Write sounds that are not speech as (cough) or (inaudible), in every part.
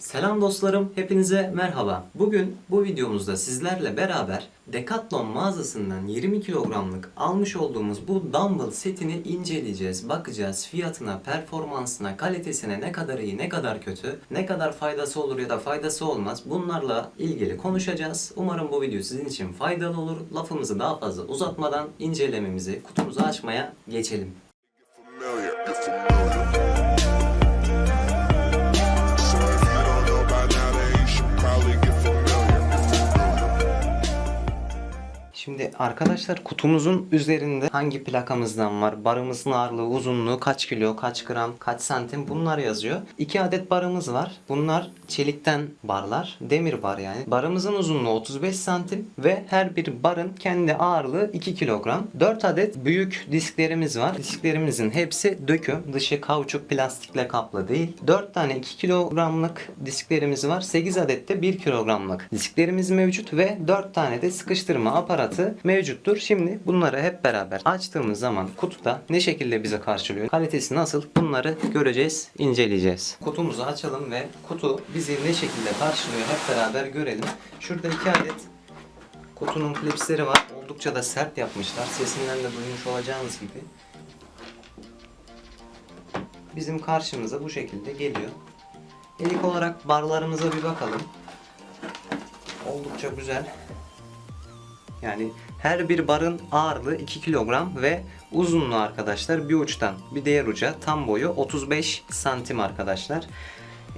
Selam dostlarım, hepinize merhaba. Bugün bu videomuzda sizlerle beraber Decathlon mağazasından 20 kilogramlık almış olduğumuz bu dumbbell setini inceleyeceğiz. Bakacağız fiyatına, performansına, kalitesine ne kadar iyi, ne kadar kötü, ne kadar faydası olur ya da faydası olmaz. Bunlarla ilgili konuşacağız. Umarım bu video sizin için faydalı olur. Lafımızı daha fazla uzatmadan incelememizi, kutumuzu açmaya geçelim. Şimdi arkadaşlar kutumuzun üzerinde hangi plakamızdan var, barımızın ağırlığı, uzunluğu, kaç kilo, kaç gram, kaç santim bunlar yazıyor. 2 adet barımız var. Bunlar çelikten barlar, demir bar yani. Barımızın uzunluğu 35 santim ve her bir barın kendi ağırlığı 2 kilogram. 4 adet büyük disklerimiz var. Disklerimizin hepsi döküm, dışı kauçuk plastikle kaplı değil. 4 tane 2 kilogramlık disklerimiz var. 8 adet de 1 kilogramlık disklerimiz mevcut ve 4 tane de sıkıştırma aparatı mevcuttur. Şimdi bunları hep beraber açtığımız zaman kutuda ne şekilde bize karşılıyor, kalitesi nasıl bunları göreceğiz, inceleyeceğiz. Kutumuzu açalım ve kutu bizi ne şekilde karşılıyor hep beraber görelim. Şurada 2 adet kutunun klipsleri var. Oldukça da sert yapmışlar. Sesinden de duymuş olacağınız gibi. Bizim karşımıza bu şekilde geliyor. İlk olarak barlarımıza bir bakalım. Oldukça güzel. Yani her bir barın ağırlığı 2 kilogram ve uzunluğu arkadaşlar bir uçtan bir diğer uca tam boyu 35 santim arkadaşlar.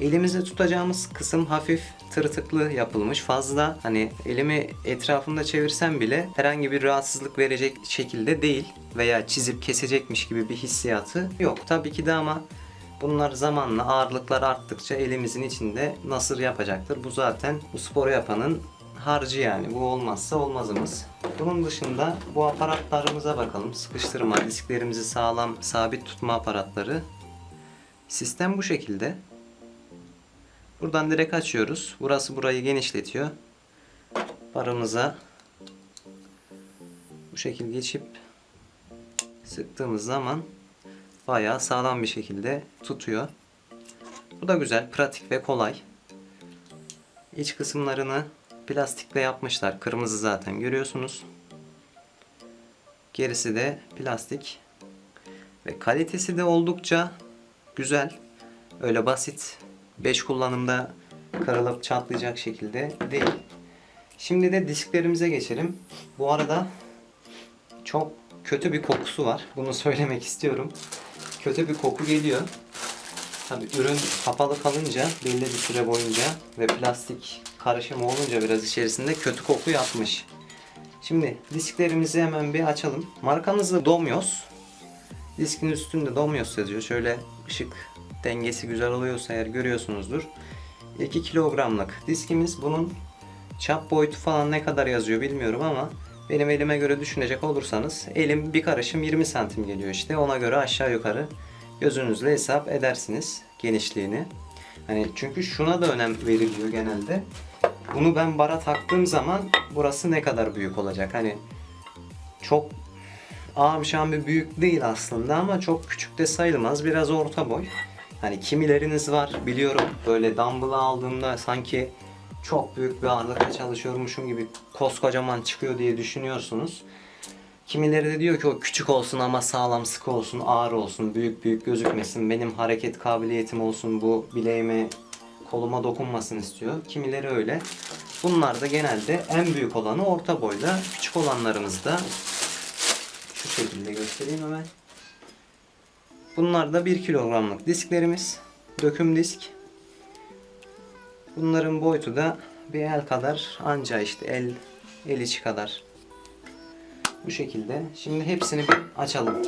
Elimizde tutacağımız kısım hafif tırtıklı yapılmış. Fazla hani elimi etrafında çevirsem bile herhangi bir rahatsızlık verecek şekilde değil veya çizip kesecekmiş gibi bir hissiyatı yok. Tabii ki de ama Bunlar zamanla ağırlıklar arttıkça elimizin içinde nasır yapacaktır. Bu zaten bu sporu yapanın harcı yani. Bu olmazsa olmazımız. Bunun dışında bu aparatlarımıza bakalım. Sıkıştırma, disklerimizi sağlam sabit tutma aparatları. Sistem bu şekilde. Buradan direkt açıyoruz. Burası burayı genişletiyor. Barımıza bu şekilde geçip sıktığımız zaman bayağı sağlam bir şekilde tutuyor. Bu da güzel, pratik ve kolay. İç kısımlarını plastikle yapmışlar. Kırmızı zaten görüyorsunuz. Gerisi de plastik. Ve kalitesi de oldukça güzel. Öyle basit 5 kullanımda kırılıp çatlayacak şekilde değil. Şimdi de disklerimize geçelim. Bu arada çok kötü bir kokusu var. Bunu (laughs) söylemek istiyorum. Kötü bir koku geliyor. Tabi ürün kapalı kalınca belli bir süre boyunca ve plastik karışımı olunca biraz içerisinde kötü koku yapmış. Şimdi disklerimizi hemen bir açalım. Markamız da Domyos. Diskin üstünde Domyos yazıyor. Şöyle ışık dengesi güzel oluyorsa eğer görüyorsunuzdur. 2 kilogramlık diskimiz. Bunun çap boyutu falan ne kadar yazıyor bilmiyorum ama benim elime göre düşünecek olursanız elim bir karışım 20 santim geliyor işte. Ona göre aşağı yukarı gözünüzle hesap edersiniz genişliğini. Hani çünkü şuna da önem veriliyor genelde. Bunu ben bara taktığım zaman burası ne kadar büyük olacak? Hani çok şan bir büyük değil aslında ama çok küçük de sayılmaz. Biraz orta boy. Hani kimileriniz var biliyorum böyle dumbbell aldığımda sanki çok büyük bir ağırlıkla çalışıyormuşum gibi koskocaman çıkıyor diye düşünüyorsunuz. Kimileri de diyor ki o küçük olsun ama sağlam sıkı olsun, ağır olsun, büyük büyük gözükmesin, benim hareket kabiliyetim olsun, bu bileğime, koluma dokunmasın istiyor. Kimileri öyle. Bunlar da genelde en büyük olanı orta boyda, küçük olanlarımız da şu şekilde göstereyim hemen. Bunlar da 1 kilogramlık disklerimiz. Döküm disk. Bunların boyutu da bir el kadar anca işte el el içi kadar. Bu şekilde. Şimdi hepsini bir açalım.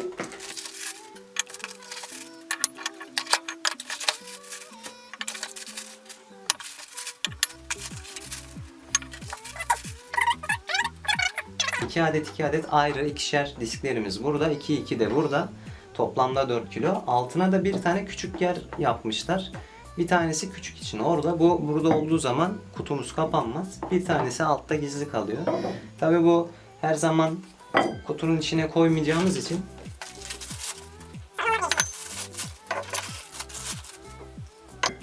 İki adet iki adet ayrı ikişer disklerimiz burada. 2 2 de burada. Toplamda 4 kilo. Altına da bir tane küçük yer yapmışlar. Bir tanesi küçük için orada. Bu burada olduğu zaman kutumuz kapanmaz. Bir tanesi altta gizli kalıyor. Tabi bu her zaman kutunun içine koymayacağımız için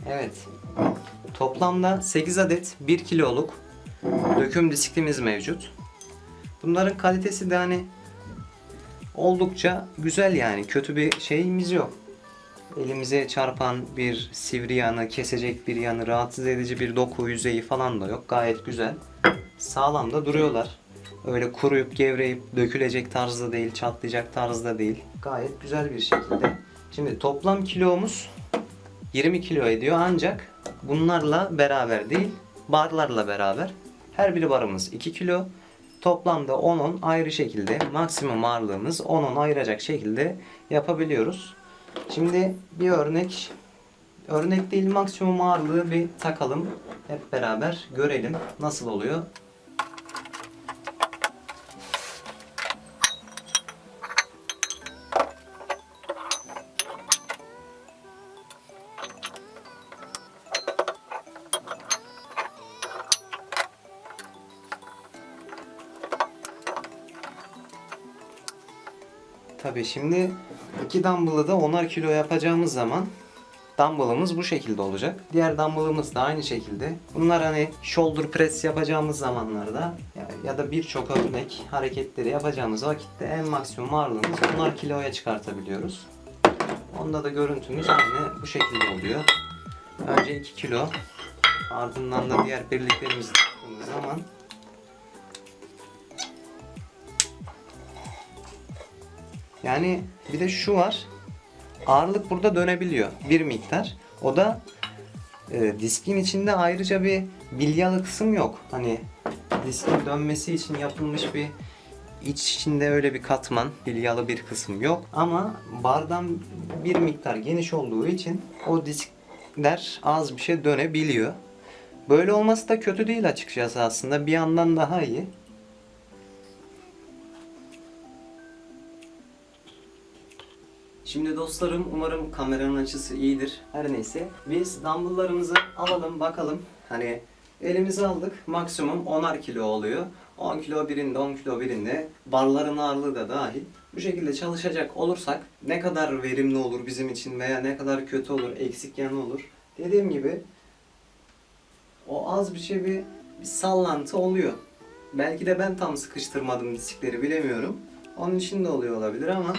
Evet. Toplamda 8 adet 1 kiloluk döküm disklimiz mevcut. Bunların kalitesi de hani oldukça güzel yani. Kötü bir şeyimiz yok. Elimize çarpan bir sivri yanı, kesecek bir yanı, rahatsız edici bir doku yüzeyi falan da yok. Gayet güzel. Sağlam da duruyorlar. Öyle kuruyup gevreyip dökülecek tarzda değil, çatlayacak tarzda değil. Gayet güzel bir şekilde. Şimdi toplam kilomuz 20 kilo ediyor ancak bunlarla beraber değil, barlarla beraber. Her biri barımız 2 kilo. Toplamda 10-10 ayrı şekilde maksimum ağırlığımız 10-10 ayıracak şekilde yapabiliyoruz. Şimdi bir örnek örnek değil maksimum ağırlığı bir takalım. Hep beraber görelim nasıl oluyor. Tabii şimdi iki dumbbell'ı da 10'ar kilo yapacağımız zaman dumbbell'ımız bu şekilde olacak. Diğer dumbbell'ımız da aynı şekilde. Bunlar hani shoulder press yapacağımız zamanlarda ya, da birçok örnek hareketleri yapacağımız vakitte en maksimum ağırlığımız 10'ar kiloya çıkartabiliyoruz. Onda da görüntümüz aynı bu şekilde oluyor. Önce 2 kilo ardından da diğer birliklerimizi zaman Yani bir de şu var. Ağırlık burada dönebiliyor bir miktar. O da e, diskin içinde ayrıca bir bilyalı kısım yok. Hani diskin dönmesi için yapılmış bir iç içinde öyle bir katman, bilyalı bir kısım yok. Ama bardan bir miktar geniş olduğu için o diskler az bir şey dönebiliyor. Böyle olması da kötü değil açıkçası aslında. Bir yandan daha iyi. Şimdi dostlarım umarım kameranın açısı iyidir. Her neyse biz dumbbelllarımızı alalım bakalım. Hani elimize aldık maksimum 10'ar kilo oluyor. 10 kilo birinde 10 kilo birinde barların ağırlığı da dahil. Bu şekilde çalışacak olursak ne kadar verimli olur bizim için veya ne kadar kötü olur, eksik yanı olur. Dediğim gibi o az bir şey bir, bir sallantı oluyor. Belki de ben tam sıkıştırmadım diskleri bilemiyorum. Onun için de oluyor olabilir ama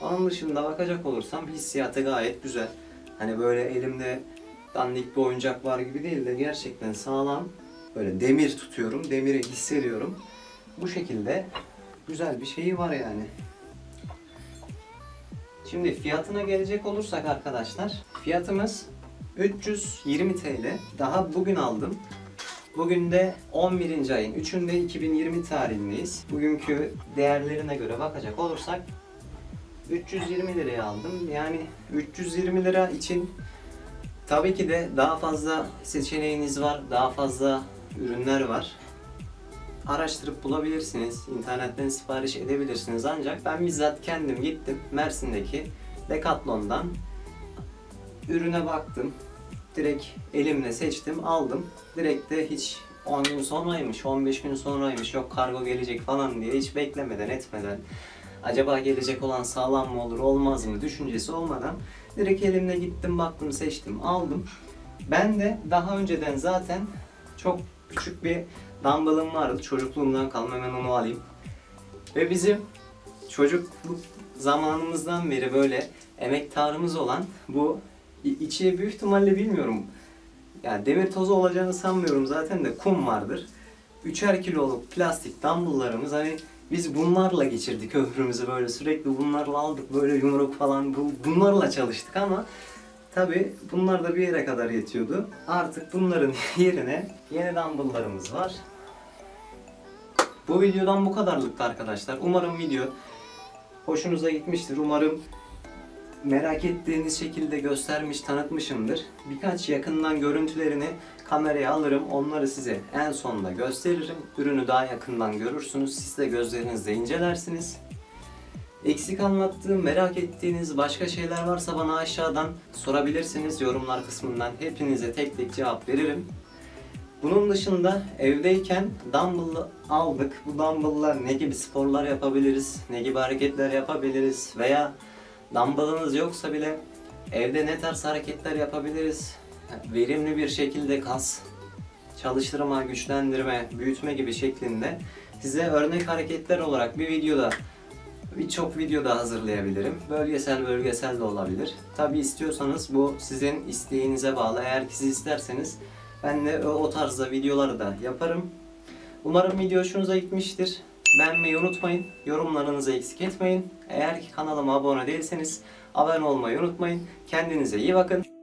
onun dışında bakacak olursam hissiyatı gayet güzel. Hani böyle elimde dandik bir oyuncak var gibi değil de gerçekten sağlam. Böyle demir tutuyorum, demiri hissediyorum. Bu şekilde güzel bir şeyi var yani. Şimdi fiyatına gelecek olursak arkadaşlar, fiyatımız 320 TL. Daha bugün aldım. Bugün de 11. ayın 3'ünde 2020 tarihindeyiz. Bugünkü değerlerine göre bakacak olursak 320 liraya aldım. Yani 320 lira için tabii ki de daha fazla seçeneğiniz var. Daha fazla ürünler var. Araştırıp bulabilirsiniz. internetten sipariş edebilirsiniz. Ancak ben bizzat kendim gittim Mersin'deki Decathlon'dan ürüne baktım. Direkt elimle seçtim, aldım. Direkt de hiç 10 gün sonraymış, 15 gün sonraymış, yok kargo gelecek falan diye hiç beklemeden etmeden acaba gelecek olan sağlam mı olur olmaz mı düşüncesi olmadan direkt elimle gittim baktım seçtim aldım. Ben de daha önceden zaten çok küçük bir dumbbellım vardı çocukluğumdan kalma hemen onu alayım. Ve bizim çocukluk zamanımızdan beri böyle emektarımız olan bu içi büyük ihtimalle bilmiyorum. Yani demir tozu olacağını sanmıyorum zaten de kum vardır. Üçer kiloluk plastik dumbbelllarımız hani biz bunlarla geçirdik ömrümüzü böyle sürekli bunlarla aldık böyle yumruk falan bu, bunlarla çalıştık ama tabi bunlar da bir yere kadar yetiyordu. Artık bunların (laughs) yerine yeni dumbbelllarımız var. Bu videodan bu kadarlıktı arkadaşlar. Umarım video hoşunuza gitmiştir. Umarım merak ettiğiniz şekilde göstermiş, tanıtmışımdır. Birkaç yakından görüntülerini kameraya alırım. Onları size en sonda gösteririm. Ürünü daha yakından görürsünüz. Siz de gözlerinizle incelersiniz. Eksik anlattığım, merak ettiğiniz başka şeyler varsa bana aşağıdan sorabilirsiniz yorumlar kısmından. Hepinize tek tek cevap veririm. Bunun dışında evdeyken dumbbell aldık. Bu dumbbell'la ne gibi sporlar yapabiliriz, ne gibi hareketler yapabiliriz veya dumbbell'ınız yoksa bile evde ne tarz hareketler yapabiliriz verimli bir şekilde kas çalıştırma, güçlendirme, büyütme gibi şeklinde size örnek hareketler olarak bir videoda birçok videoda hazırlayabilirim. Bölgesel bölgesel de olabilir. Tabi istiyorsanız bu sizin isteğinize bağlı. Eğer ki siz isterseniz ben de o, tarzda videoları da yaparım. Umarım video hoşunuza gitmiştir. Beğenmeyi unutmayın. Yorumlarınızı eksik etmeyin. Eğer ki kanalıma abone değilseniz abone olmayı unutmayın. Kendinize iyi bakın.